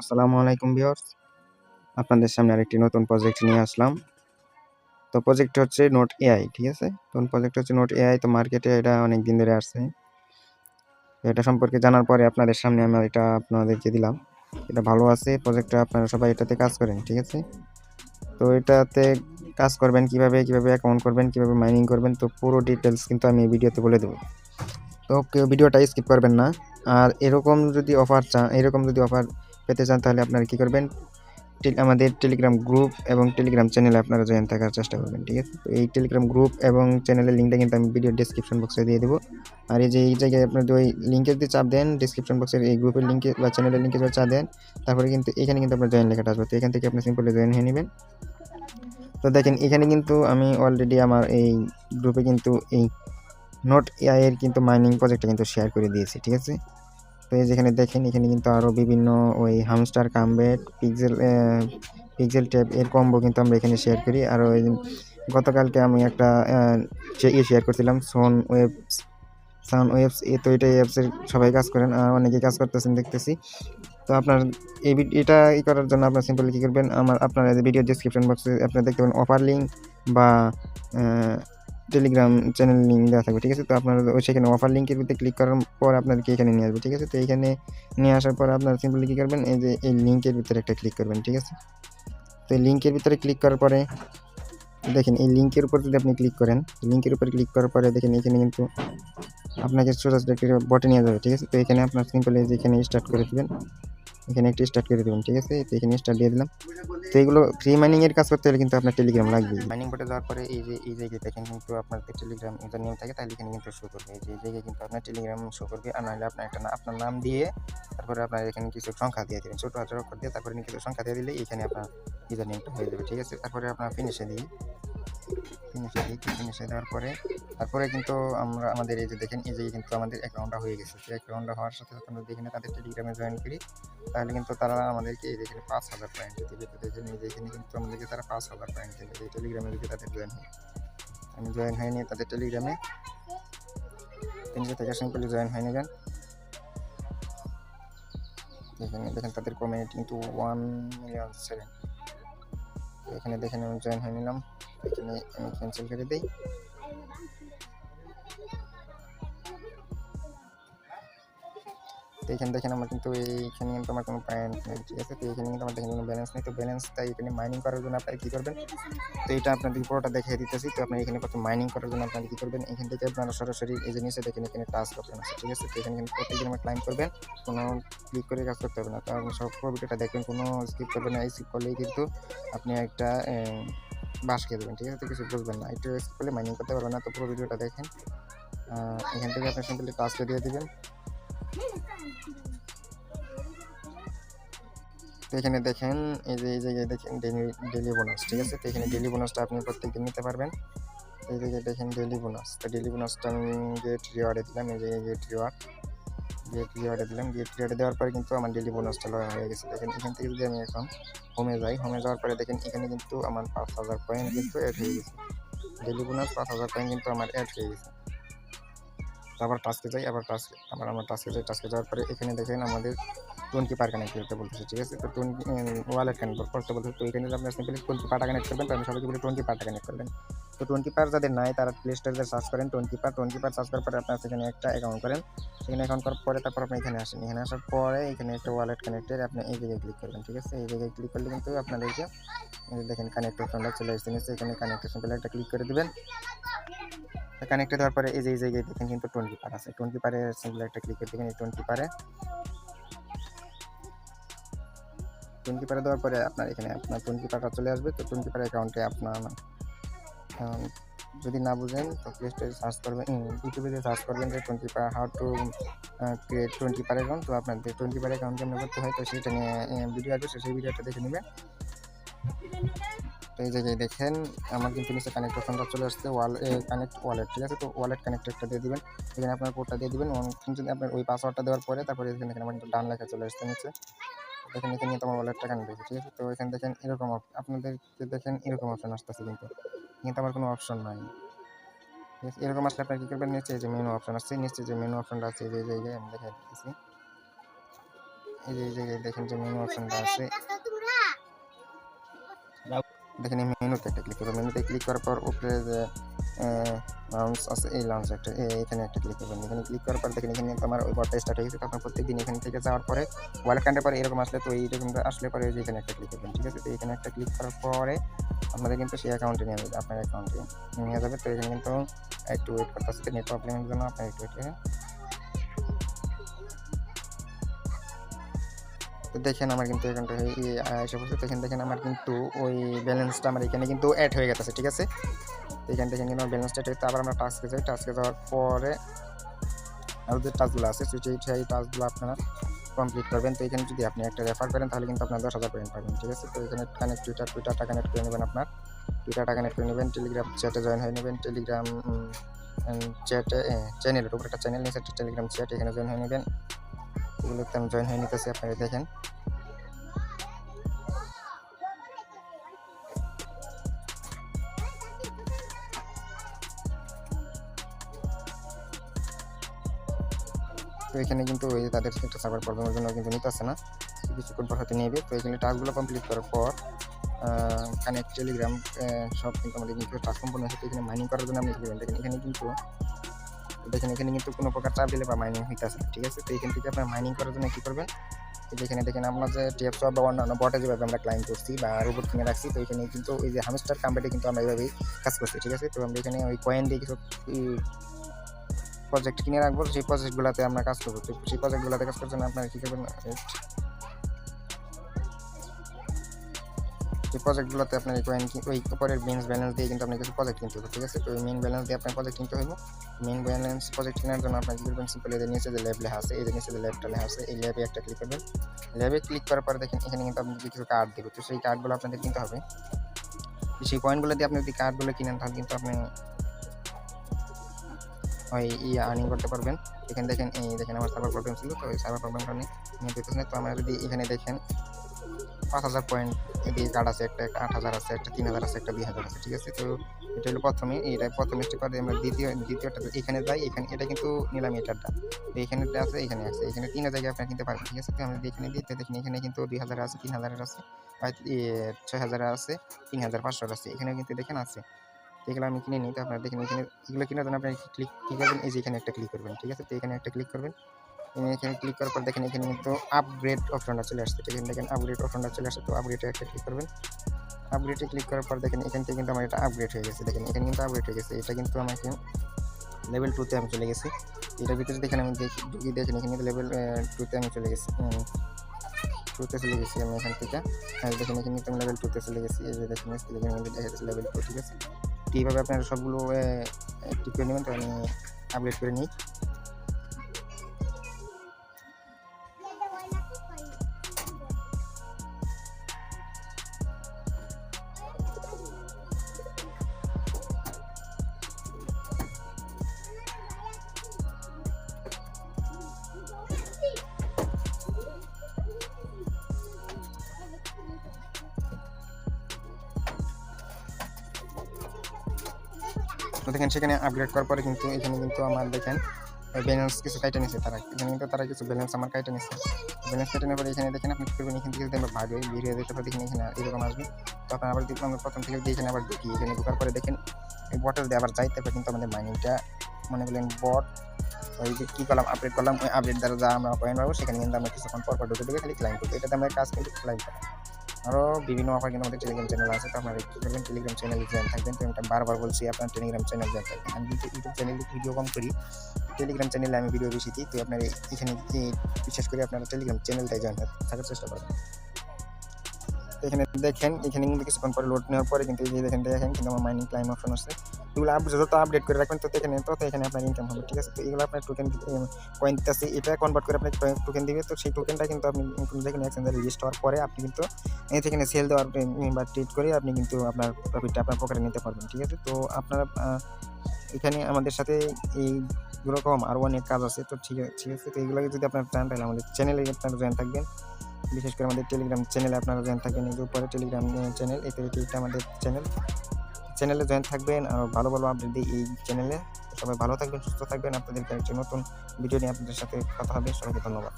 আসসালামু আলাইকুম ভিউয়ার্স। আপনাদের সামনে আরেকটি নতুন প্রজেক্ট নিয়ে আসলাম। তো প্রজেক্ট হচ্ছে নোট এআই ঠিক আছে? তো প্রজেক্ট হচ্ছে নোট এআই তো মার্কেটে এটা অনেক দিন ধরে আসছে। এটা সম্পর্কে জানার পরে আপনাদের সামনে আমি এটা আপনাদেরকে দিলাম। এটা ভালো আছে প্রজেক্টটা আপনারা সবাই এটাতে কাজ করেন, ঠিক আছে? তো এটাতে কাজ করবেন কীভাবে কীভাবে অ্যাকাউন্ট করবেন, কীভাবে মাইনিং করবেন, তো পুরো ডিটেলস কিন্তু আমি এই ভিডিওতে বলে দেবো। তো কেউ ভিডিওটা স্কিপ করবেন না। আর এরকম যদি অফার চান, এরকম যদি অফার পেতে চান, তাহলে আপনারা কী করবেন? আমাদের টেলিগ্রাম গ্রুপ এবং টেলিগ্রাম চ্যানেলে আপনারা জয়েন থাকার চেষ্টা করবেন, ঠিক আছে? তো এই টেলিগ্রাম গ্রুপ এবং চ্যানেলের লিঙ্কটা কিন্তু আমি ভিডিও ডিসক্রিপশন বক্সে দিয়ে দেবো। আর এই যে, এই জায়গায় আপনার ওই লিঙ্কে যদি চাপ দেন ডিসক্রিপশন বক্সের এই গ্রুপের লিঙ্কে বা চ্যানেলের লিঙ্কে যদি চাপ দেন, তারপরে কিন্তু এখানে কিন্তু আপনার জয়েন লেখাটা আসবে। তো এখান থেকে আপনি সিম্পলি জয়েন হয়ে নেবেন। তো দেখেন, এখানে কিন্তু আমি অলরেডি আমার এই গ্রুপে কিন্তু এই নোট এআইয়ের কিন্তু মাইনিং প্রজেক্টটা কিন্তু শেয়ার করে দিয়েছি, ঠিক আছে? এই যেখানে দেখেন, এখানে কিন্তু আরও বিভিন্ন ওই hamster Kombat pixel pixel tab এর কম্বো কিন্তু আমরা এখানে শেয়ার করি। আর ওই গতকালকে আমি একটা ইয়ে শেয়ার করছিলাম সোন ওয়েবস সান ওয়েবস এ তো এটা অ্যাপসের সবাই কাজ করেন, আর অনেকেই কাজ করতেছেন, দেখতেছি। তো আপনার এই এটা ই করার জন্য আপনার সিম্পলি কী করবেন, আমার, আপনার ভিডিও ডিসক্রিপশন বক্সে আপনারা দেখতে পাবেন অফার লিঙ্ক বা টেলিগ্রাম চ্যানেল লিঙ্ক দেওয়া থাকবে, ঠিক আছে? তো আপনার ওই সেখানে অফার লিঙ্কের ভিতরে ক্লিক করার পর আপনাদেরকে এখানে নিয়ে আসবে, ঠিক আছে? তো এখানে নিয়ে আসার পর আপনারা সিম্পলি কী করবেন, এই যে এই লিঙ্কের ভিতরে একটা ক্লিক করবেন, ঠিক আছে? তো এই লিঙ্কের ভিতরে ক্লিক করার পরে দেখেন, এই লিঙ্কের উপর যদি আপনি ক্লিক করেন লিঙ্কের উপর ক্লিক করার পরে দেখেন এখানে কিন্তু আপনাকে সোজা সোজা একটা বটে নিয়ে যাবে, ঠিক আছে? তো এখানে আপনার সিম্পলি যে এখানে স্টার্ট করে দেবেন। এখানে একটি স্টার্ট করে দেবেন, ঠিক আছে? তো এখানে স্টার্ট দিয়ে দিলাম। তো এগুলো ফ্রি মাইনিংয়ের কাজ করতে হলে কিন্তু আপনার টেলিগ্রাম লাগবে মাইনিং বটে যাওয়ার পরে এই যে, এই জায়গায় দেখেন কিন্তু আপনার টেলিগ্রাম ইউজার নেম থাকে, তাহলে এখানে কিন্তু শো করবে। এই যে, এই জায়গায় কিন্তু আপনার টেলিগ্রাম শো করবে, আর নাহলে আপনার একটা আপনার নাম দিয়ে তারপরে আপনার এখানে কিছু সংখ্যা দিয়ে দেবেন। ছোটো হাতের অক্ষর দিয়ে তারপরে কিছু সংখ্যা দিয়ে দিলে এখানে আপনার ইউজার নেমটা হয়ে যাবে, ঠিক আছে? তারপরে আপনার ফিনিশে দিই। ফিনিশে দেওয়ার পরে, তারপরে কিন্তু আমরা আমাদের এই যে দেখেন, এই যে কিন্তু আমাদের অ্যাকাউন্টটা হয়ে গেছে। সেই অ্যাকাউন্টটা হওয়ার সাথে সাথে আমরা যেখানে তাদের টেলিগ্রামে জয়েন করি। তাহলে কিন্তু তারা আমাদেরকে এই যেখানে পাঁচ হাজার পয়েন্ট দেবে। তো দেখেন, এই যে কিন্তু আমাদেরকে তারা পাঁচ হাজার পয়েন্ট দেবে। এই টেলিগ্রামে যদি তাদের জয়েন হয়। আমি জয়েন হয়ে নিয়ে তাদের টেলিগ্রামে তিনশো থেকে সিম্পলি জয়েন হয়ে নেবেন দেখেন দেখেন তাদের কমিউনিটি কিন্তু ওয়ান মিলিয়ন সেভেন এখানে দেখেন আমি জয়েন হয়ে নিলাম। এখানে আমি ক্যান্সেল করে দিই। তো এখানে দেখেন আমার কিন্তু এইখানে কিন্তু আমার কোনো পয়েন্ট নেই, ঠিক আছে? তো এখানে কিন্তু আমার দেখেন কোনো ব্যালেন্স নেই, তো ব্যালেন্স তাই এখানে মাইনিং করার জন্য আপনারা কী করবেন? তো এটা আপনাদের পুরোটা দেখিয়ে দিতেছি, তো আপনার এখানে প্রথম মাইনিং করার জন্য আপনারা কী করবেন? এখান থেকে আপনারা সরাসরি এই নিচে দেখেন, এখানে টাচ করবেন ঠিক আছে? তো এখানে কিন্তু প্রত্যেকদিন আমার ক্লাইম করবেন, কোনো ক্লিক করে কাজ করতে হবে না তো আপনি সব পুরো ভিডিওটা দেখবেন, কোনো স্কিপ করবেন না, এই স্কিপ করলেই কিন্তু আপনি একটা বাস খেয়ে দেবেন, ঠিক আছে? তো কিছু বুঝবেন না, একটু স্কিপ করলে মাইনিং করতে পারবেন না, তো পুরো ভিডিওটা দেখেন এখান থেকে আপনি সিম্পলি টাচকে দিয়ে দিবেন। এখানে দেখেন, এই যে, এই জায়গায় দেখেন ডেলি বোনাস ঠিক আছে? তো এখানে ডেলি বোনাসটা আপনি প্রত্যেকদিন নিতে পারবেন। এই জায়গায় দেখেন ডেলি বোনাস তো ডেলি বোনাসটা আমি গেট রিওয়ার্ডে দিলাম, এই জায়গায় গেট রিওয়ার্ড গেট রিওয়ার্ডে দিলাম গেট রিওয়ার্ডে দেওয়ার পরে কিন্তু আমার ডেলি বোনাসটা লয় হয়ে গেছে। দেখেন, এখান থেকে যদি আমি এখন হোমে যাই হোমে যাওয়ার পরে দেখেন এখানে কিন্তু আমার পাঁচ হাজার পয়েন্ট কিন্তু অ্যাড হয়ে গেছে। ডেলি বোনাস পাঁচ হাজার পয়েন্ট কিন্তু আমার অ্যাড হয়ে গেছে। আবার টাস্কে যাই, আবার টাস্ক আবার আমার টাস্কে যাই টাস্কে যাওয়ার পরে এখানে দেখেন আমাদের টোয়েন্টি পার কানেক্ট করতে বলতেছে, ঠিক আছে? তো টোয়েন্টি ওয়ালেট কানেক্ট করতে বলতেছে, তো এখানে আপনার সিম্পলি টোয়েন্টি পারটা কানেক্ট করবেন, তো আমি সবাইকে বলি টোয়েন্টি পারটা কানেক্ট করবেন। তো টোয়েন্টি পার যাদের নাই, তারা প্লে স্টোরে সার্চ করেন twenty per. Twenty per search করার পরে আপনার সেখানে একটা অ্যাকাউন্ট করেন। সেখানে অ্যাকাউন্ট করার পরে তারপর আপনি এখানে আসেন। এখানে আসার পরে এখানে একটা ওয়ালেট কানেক্টেড আপনি এই জায়গায় ক্লিক করবেন, ঠিক আছে? এই জায়গায় ক্লিক করলে কিন্তু আপনাদেরকে দেখেন কানেক্ট চলে আসছে। নিচে এখানে কানেক্ট সিম্পলি একটা ক্লিক করে দেবেন। কানেক্ট দেওয়ার পরে এই যে, এই জায়গায় দেখেন কিন্তু টোয়েন্টি পার আছে। টোয়েন্টি পারে সিম্পল একটা ক্লিক করে দেখেন এই টোয়েন্টি পারে। টোয়েন্টি পারে দেওয়ার পরে আপনার এখানে আপনার টোয়েন্টি পারটা চলে আসবে। তো টোয়েন্টি পার অ্যাকাউন্টে আপনার যদি না বুঝেন, তো প্লে স্টোরে সার্চ করবেন ইউটিউবে যে সার্চ করবেন যে twenty per how to create twenty per account তো আপনাদের টোয়েন্টি পার অ্যাকাউন্ট কেমন করতে হয়, তো সেটা নিয়ে ভিডিও আসবে সেই ভিডিওটা দেখে নেবেন। তো এই জায়গায় দেখেন, আমার কিন্তু নিচে কানেক্ট অপশনটা চলে আসছে ওয়াল কানেক্ট ওয়ালেট ঠিক আছে? তো ওয়ালেট কানেক্টরটা দিয়ে দিবেন। এখানে আপনার কোডটা দিয়ে দিবেন যদি আপনার ওই পাসওয়ার্ডটা দেওয়ার পরে, তারপরে এখানে আমার ডান লেখা চলে আসছে নিচে। এখানে কিন্তু আমার ওয়ালেটটা কানেক্ট হয়েছে ঠিক আছে? তো এখানে দেখেন এরকম আপনাদেরকে দেখেন এরকম অপশন আসতেছে কিন্তু। কিন্তু আমার কোনো অপশন নাই। ঠিক আছে? এরকম আসলে আপনার কী করবেন? নিচে যে মেনু অপশন আসছে নিচে যে মেনু অপশনটা আছে যে জায়গায় আমি দেখা দিচ্ছি এই যে, এই জায়গায় দেখেন যে মেনু অপশনটা আছে। দেখেন এই মেনুতে একটা ক্লিক করবেন মেনুতে ক্লিক করার পর উপরে যে লাউন্স আছে, এই লাউন্স একটা এখানে একটা ক্লিক করবেন। এখানে ক্লিক করার পর দেখেন এখানে আমার ওই বটটা স্টার্ট হয়ে গেছে। তখন প্রত্যেকদিন এখান থেকে যাওয়ার পরে ওয়ালেট কান্ডে পরে এরকম আসলে, তো এইরকম আসলে পরে যে এখানে একটা ক্লিক করবেন, ঠিক আছে? তো এখানে একটা ক্লিক করার পরে আপনাদের কিন্তু সেই অ্যাকাউন্টে নিয়ে যাবে, আপনার অ্যাকাউন্টে নিয়ে যাবে। তো এখানে কিন্তু একটু ওয়েট করতে আসছে নেট প্রবলেমের জন্য আপনার একটু ওয়েট তো দেখেন আমার কিন্তু এখানটা এসে পড়ছে। তো দেখেন আমার কিন্তু ওই ব্যালেন্সটা আমার এখানে কিন্তু অ্যাড হয়ে গেছে, ঠিক আছে? এখান থেকে কিন্তু ব্যালেন্সটা হয়ে আবার আমরা টাস্কে যাই। টাস্কে যাওয়ার পরে আর যে টাস্কগুলো আছে। সেই টাস্কগুলো আপনারা কমপ্লিট করবেন। তো এখানে যদি আপনি একটা রেফার করেন, তাহলে কিন্তু আপনার দশ হাজার পয়েন্ট পাবেন, ঠিক আছে? তো এখানে কানেক্ট টুইটার টুইটারটা কানেক্ট করে নেবেন আপনার। টুইটারটা কানেক্ট করে নেবেন। টেলিগ্রাম চ্যাটে জয়েন হয়ে নেবেন। টেলিগ্রাম চ্যাটে চ্যানেলের উপর একটা চ্যানেল নিয়েছে টেলিগ্রাম চ্যাট এখানে জয়েন হয়ে নেবেন। এগুলোতে আমি জয়েন হয়ে নিতেছি, আপনারা দেখেন। তো এখানে কিন্তু ওই যে তাদের একটা সার্ভার প্রবলেমের জন্য কিন্তু নিতে আসছে না। কিছুক্ষণ পর হয়তো নেবে। তো এখানে টাস্কগুলো কমপ্লিট করার পর কানেক্ট টেলিগ্রাম সব কিন্তু আমাদের কিন্তু টাস্ক সম্পূর্ণ হয়েছে এখানে মাইনিং করার জন্য আপনি করবেন দেখেন। এখানে কিন্তু, দেখেন এখানে কিন্তু কোনো প্রকার চাপ দিলে বা মাইনিং হইতেছে ঠিক আছে? তো এখান থেকে আপনার মাইনিং করার জন্য কী করবেন? এখানে দেখেন আমরা যে টিএফ সব বা অন্যান্য বটে যেভাবে আমরা ক্লাইম করছি বা রোবট কিনে রাখছি, তো এখানে কিন্তু ওই যে হামস্টার কাম্পানি কিন্তু আমরা এইভাবেই কাজ করছি, ঠিক আছে? তো আমরা এখানে ওই কয়েন দিয়ে কিছু প্রজেক্ট কিনে রাখব, সেই প্রজেক্টগুলোতে আমরা কাজ করব। তো সেই প্রজেক্টগুলোতে কাজ করার জন্য আপনারা কী করবেন. যে প্রজেক্টগুলোতে আপনার এই কয়েন ওই উপরের মেন্স ব্যালেন্স দিয়ে কিন্তু আপনার কিছু প্রজেক্ট কিনতে হবে, ঠিক আছে? তো ওই মেন ব্যালেন্স দিয়ে আপনার প্রজেক্ট কিনতে হবে মেন ব্যালেন্স প্রজেক্ট কেনার জন্য আপনার কী করবেন? সিম্পল এদের নিচে যে ল্যাব লেখা আছে এদের নিচে যে ল্যাবটা লেখা আছে, এই ল্যাবে একটা ক্লিক করবেন। ল্যাবে ক্লিক করার পরে দেখেন, এখানে কিন্তু আপনি কিছু কার্ড দেবে। তো সেই কার্ডগুলো আপনাদের কিনতে হবে। সেই কয়েনগুলো দিয়ে আপনি যদি কার্ডগুলো কিনেন, তাহলে কিন্তু আপনি ওই ইয়ে আর্নিং করতে পারবেন। এখানে দেখেন, এই দেখেন আমার সার্ভার প্রবলেম ছিল, তো এই সার্ভার প্রবলেম কারণে নিয়ে দিতেছে তো আমরা যদি এখানে দেখেন, পাঁচ হাজার পয়েন্ট এদিকে কার্ড আছে, একটা আট হাজার আছে, একটা তিন হাজার আছে, একটা দুই হাজার আছে, ঠিক আছে? তো এটা হলো প্রথমে, এটা প্রথমে স্টেপ করে আমরা দ্বিতীয়, দ্বিতীয়টা এখানে যাই, এখানে, এটা কিন্তু নিলাম এটারটা। তো এখানে আছে এখানে আছে, এখানে তিন জায়গায় আপনার কিনতে পারবেন, ঠিক আছে? তো আমরা এখানে দিই, তো দেখেন এখানে কিন্তু দুই হাজার আছে, তিন হাজারের আছে ছয় হাজারের আছে, তিন হাজার পাঁচশোর আছে এখানে কিন্তু দেখেন আছে। এগুলো আমি কিনে নিই তো আপনারা দেখেন এখানে এগুলো কেনার জন্য আপনার ক্লিক কী করবেন এই যে এখানে একটা ক্লিক করবেন ঠিক আছে তো এখানে একটা ক্লিক করবেন এখানে ক্লিক করার পর দেখেন এখানে কিন্তু আপগ্রেড অপশনটা চলে আসছে ঠিক আছে দেখেন আপগ্রেড অপশনটা চলে আসছে তো আপগ্রেডে একটা ক্লিক করবেন আপগ্রেডে ক্লিক করার পর দেখেন এখান থেকে কিন্তু আমার এটা আপগ্রেড হয়ে গেছে দেখেন এখানে কিন্তু আপগ্রেড হয়ে গেছে এটা কিন্তু আমাকে লেভেল টুতে আমি চলে গেছি এটার ভিতরে দেখেন আমি দেখি ঢুকি দেখেন এখানে লেভেল টুতে আমি চলে গেছি টুতে চলে গেছি আমি এখান থেকে দেখেন এখানে আমি লেভেল টুতে চলে গেছি এই যে দেখেন দেখা লেভেল টু ঠিক আছে এইভাবে আপনারা সবগুলো একটু করে নেবেন আমি আপডেট করে নিই। দেখেন, সেখানে আপগ্রেড করার পরে কিন্তু এখানে কিন্তু আমার দেখেন ব্যালেন্স কিছু কাইটে নিছে তারা। এখানে কিন্তু তারা কিছু ব্যালেন্স আমার কাইটে নিছে। ব্যালেন্স কাইটে নেওয়ার পরে এখানে দেখেন, আপনি কী করবেন? এখান থেকে যদি আমরা ভাগে বের হয়ে যেতে পারি, দেখেন এখানে এরকম আসবে। তো আপনার আবার দেখলাম আমরা প্রথম থেকে এখানে আবার ঢুকি। এখানে ঢোকার পরে দেখেন, এই বটের দিয়ে আবার যাইতে পারে কিন্তু আমাদের মাইনিংটা মনে করলেন বট ওই যে কী করলাম আপডেট করলাম, ওই আপডেট দ্বারা যা আমরা কয়েন পাবো, সেখানে কিন্তু আমরা কিছুক্ষণ পর পর ঢুকে ঢুকে খালি ক্লাইম করব। এটাতে আমরা কাজ কিন্তু ক্লাইম করা আরও বিভিন্ন অফার কিন্তু আমাদের টেলিগ্রাম চ্যানেল আছে, তো আপনারা কী করবেন টেলিগ্রাম চ্যানেলে জয়েন থাকবেন। তো আমি বারবার বলছি, আপনার টেলিগ্রাম চ্যানেল জয়েন থাকবেন আমি কিন্তু ইউটিউব চ্যানেলে ভিডিও কম করি টেলিগ্রাম চ্যানেলে আমি ভিডিও বেশি দিই, তো আপনার এখানে বিশেষ করে আপনারা টেলিগ্রাম চ্যানেলটাই জয়েন থাকার চেষ্টা করবেন। এখানে দেখেন, এখানে কিন্তু কিছুক্ষণ পরে লোড নেওয়ার পরে কিন্তু এই যে দেখেন দেখেন কিন্তু আমার মাইনিং ক্লাইম অপশন আছে। এগুলো আপনি যত আপডেট করে রাখবেন, তত এখানে তত এখানে আপনার ইনকাম হবে, ঠিক আছে? তো এগুলো আপনার টোকেন কয়েন আছে এটা কনভার্ট করে আপনাকে টোকেন দিবে। তো সেই টোকেনটা কিন্তু আপনি দেখেন এক্সচেঞ্জে রেজিস্টার হওয়ার পরে আপনি কিন্তু এখানে সেল দেওয়ার বা ট্রিট করে আপনি কিন্তু আপনার প্রফিটটা আপনার পকেটে নিতে পারবেন, ঠিক আছে? তো আপনারা এখানে আমাদের সাথে এইগুলো কম আরও অনেক কাজ আছে, তো ঠিক আছে ঠিক আছে? তো এইগুলোকে যদি আপনার চান, তাহলে আমাদের চ্যানেলে আপনারা জয়েন থাকবেন। বিশেষ করে আমাদের টেলিগ্রাম চ্যানেলে আপনারা জয়েন থাকেন এই উপরে টেলিগ্রাম চ্যানেল এই এটা আমাদের চ্যানেল চ্যানেলে জয়েন থাকবেন আর ভালো ভালো আপডেট এই চ্যানেলে সবাই ভালো থাকবেন, সুস্থ থাকবেন। আপনাদেরকে একটি নতুন ভিডিও নিয়ে আপনাদের সাথে কথা হবে। সবাইকে ধন্যবাদ।